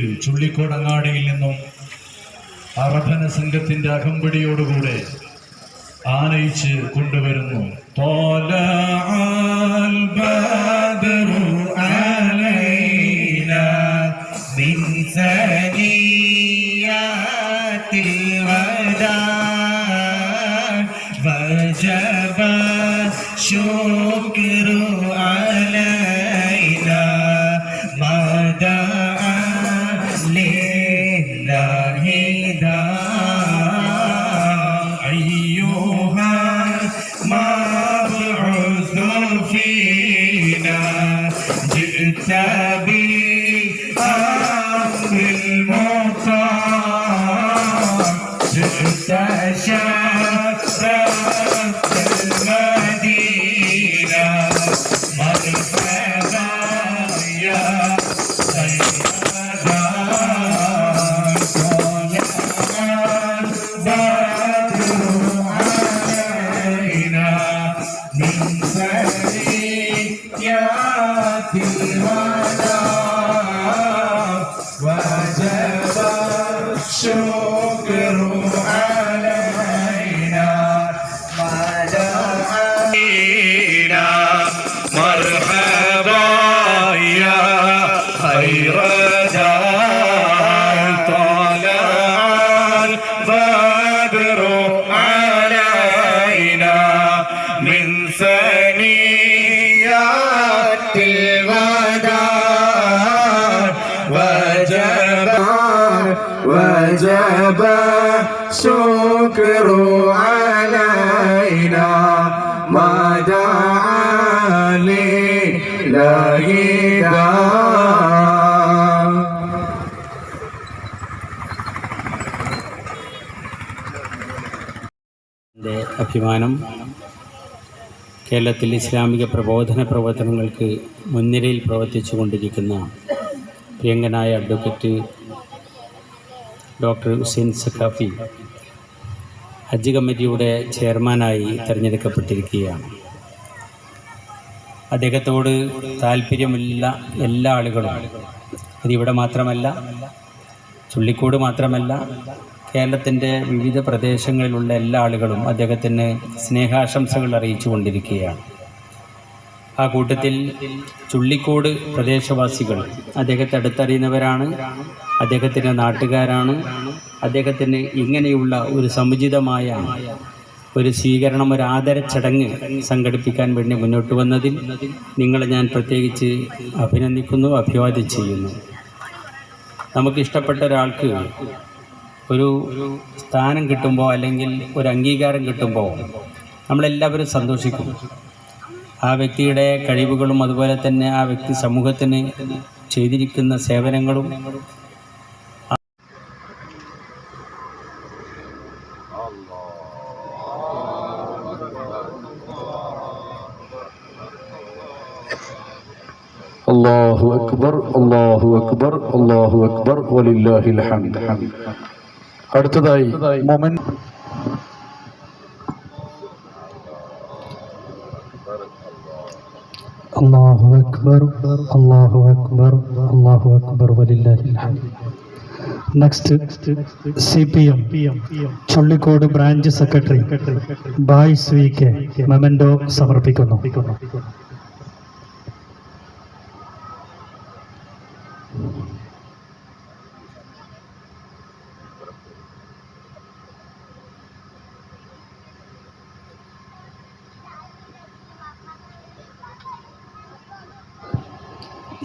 ചുള്ളിക്കോടങ്ങാടിയിൽ നിന്നും അറഫന സംഘത്തിന്റെ അകമ്പടിയോടുകൂടെ ആനയിച്ച് കൊണ്ടുവരുന്നു. തോല ആൽബാദറു ആലൈന മിൻസ وجب الشكر وجب شكر علينا ما دعا لله داع എൻ്റെ അഭിമാനം കേരളത്തിൽ ഇസ്ലാമിക പ്രബോധന പ്രവർത്തനങ്ങൾക്ക് മുൻനിരയിൽ പ്രവർത്തിച്ചു കൊണ്ടിരിക്കുന്ന പ്രിയങ്കനായ അഡ്വക്കേറ്റ് ഡോക്ടർ ഹുസൈൻ സഖാഫി ഹജ്ജ് കമ്മിറ്റിയുടെ ചെയർമാനായി തിരഞ്ഞെടുക്കപ്പെട്ടിരിക്കുകയാണ്. അദ്ദേഹത്തോട് താല്പര്യമുള്ള എല്ലാ ആളുകളും അതിവിടെ മാത്രമല്ല ചുള്ളിക്കോട് മാത്രമല്ല കേരളത്തിന്റെ വിവിധ പ്രദേശങ്ങളിലുള്ള എല്ലാ ആളുകളും അദ്ദേഹത്തിന് സ്നേഹാശംസകൾ അറിയിച്ചു കൊണ്ടിരിക്കുകയാണ് ആ കൂട്ടത്തിൽ ചുള്ളിക്കോട് പ്രദേശവാസികൾ. അദ്ദേഹത്തെ അടുത്തറിയുന്നവരാണ്. അദ്ദേഹത്തിന്റെ നാട്ടുകാരാണ്. അദ്ദേഹത്തിന് ഇങ്ങനെയുള്ള ഒരു സമുചിതമായ ഒരു സ്വീകരണം ഒരു ആദര ചടങ്ങ് സംഘടിപ്പിക്കാൻ വേണ്ടി മുന്നോട്ട് വന്നതിൽ നിങ്ങളെ ഞാൻ പ്രത്യേകിച്ച് അഭിനന്ദിക്കുന്നു അഭിവാദ്യം ചെയ്യുന്നു. നമുക്കിഷ്ടപ്പെട്ട ഒരാൾക്ക് ഒരു സ്ഥാനം കിട്ടുമ്പോൾ അല്ലെങ്കിൽ ഒരു അംഗീകാരം കിട്ടുമ്പോൾ നമ്മളെല്ലാവരും സന്തോഷിക്കും. ആ വ്യക്തിയുടെ കഴിവുകളും അതുപോലെ തന്നെ ആ വ്യക്തി സമൂഹത്തിന് ചെയ്തിരിക്കുന്ന സേവനങ്ങളും അള്ളാഹു അക്ബർ അള്ളാഹു അക്ബർ അള്ളാഹു അക്ബർ വലില്ലാഹിൽ ഹംദ്. അടുത്തതായി മൊമൻ അള്ളാഹു അക്ബർ അള്ളാഹു അക്ബർ അള്ളാഹു Akbar next C P M Chullikode branch secretary bye V K memento സമർപ്പിക്കുന്നു.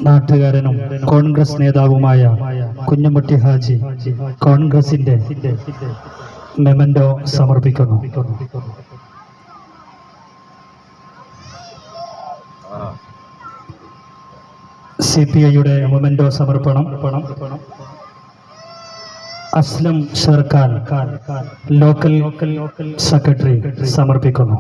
നാട്ടുകാരനും കോൺഗ്രസ് നേതാവുമായ കുഞ്ഞുമുട്ടി ഹാജി കോൺഗ്രസിന്റെ മെമൻഡോ സമർപ്പിക്കുന്നു. സി പി ഐയുടെ മൊമെന്റോ സമർപ്പണം. അസ്ലം ഷെർഖാൻ ലോക്കൽ സെക്രട്ടറി സമർപ്പിക്കുന്നു.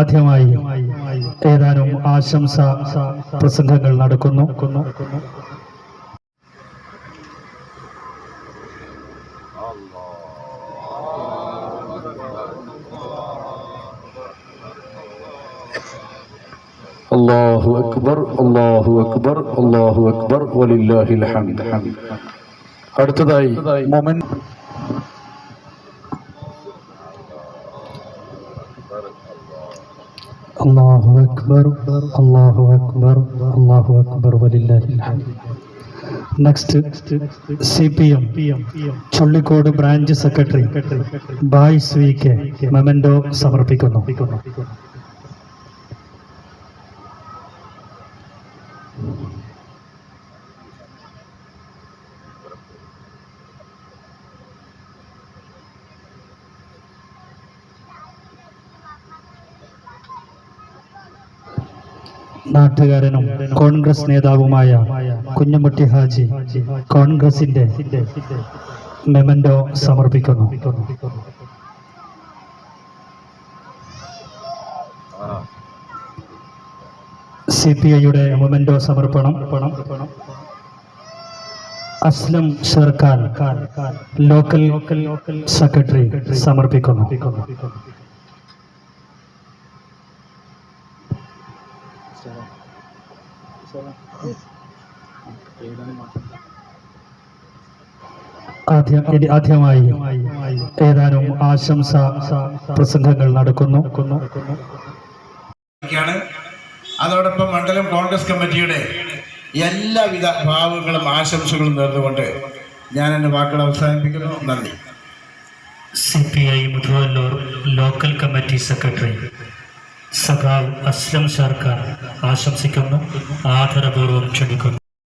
ആദ്യമായി ഏതാനും ആശംസ പ്രസംഗങ്ങൾ നടക്കുന്നു. അള്ളാഹു അക്ബർ അള്ളാഹു അക്ബർ അള്ളാഹു അക്ബർ വലില്ലാഹിൽ ഹംദ് ഹംദ്. അടുത്തതായി അല്ലാഹു അക്ബർ അല്ലാഹു അക്ബർ അല്ലാഹു Akbar next C P M Chullikode branch secretary bye V K memento സമർപ്പിക്കുന്നു. നാട്ടുകാരനും കോൺഗ്രസ് നേതാവുമായ കുഞ്ഞുമുട്ടി ഹാജി കോൺഗ്രസിന്റെ മെമൻഡോ സമർപ്പിക്കുന്നു. സി പി ഐയുടെ മൊമെന്റോ സമർപ്പണം. അസ്ലം ഷെർഖാൻ ലോക്കൽ സെക്രട്ടറി സമർപ്പിക്കുന്നു. ആദ്യമായി ഏതാനും ആശംസ പ്രസംഗങ്ങൾ നടക്കുന്നു. ാണ് അതോടൊപ്പം മണ്ഡലം കോൺഗ്രസ് കമ്മിറ്റിയുടെ എല്ലാവിധ ഭാവങ്ങളും ആശംസകളും നേർന്നുകൊണ്ട് ഞാൻ എന്റെ വാക്കുകൾ അവസാനിപ്പിക്കുന്നു. നന്ദി. C P I Muthuvallur local committee secretary. സഖാവ് അസ്ലം സർക്കാർ ആശംസിക്കുന്നു. ആദരപൂർവം ക്ഷണിക്കുന്നു.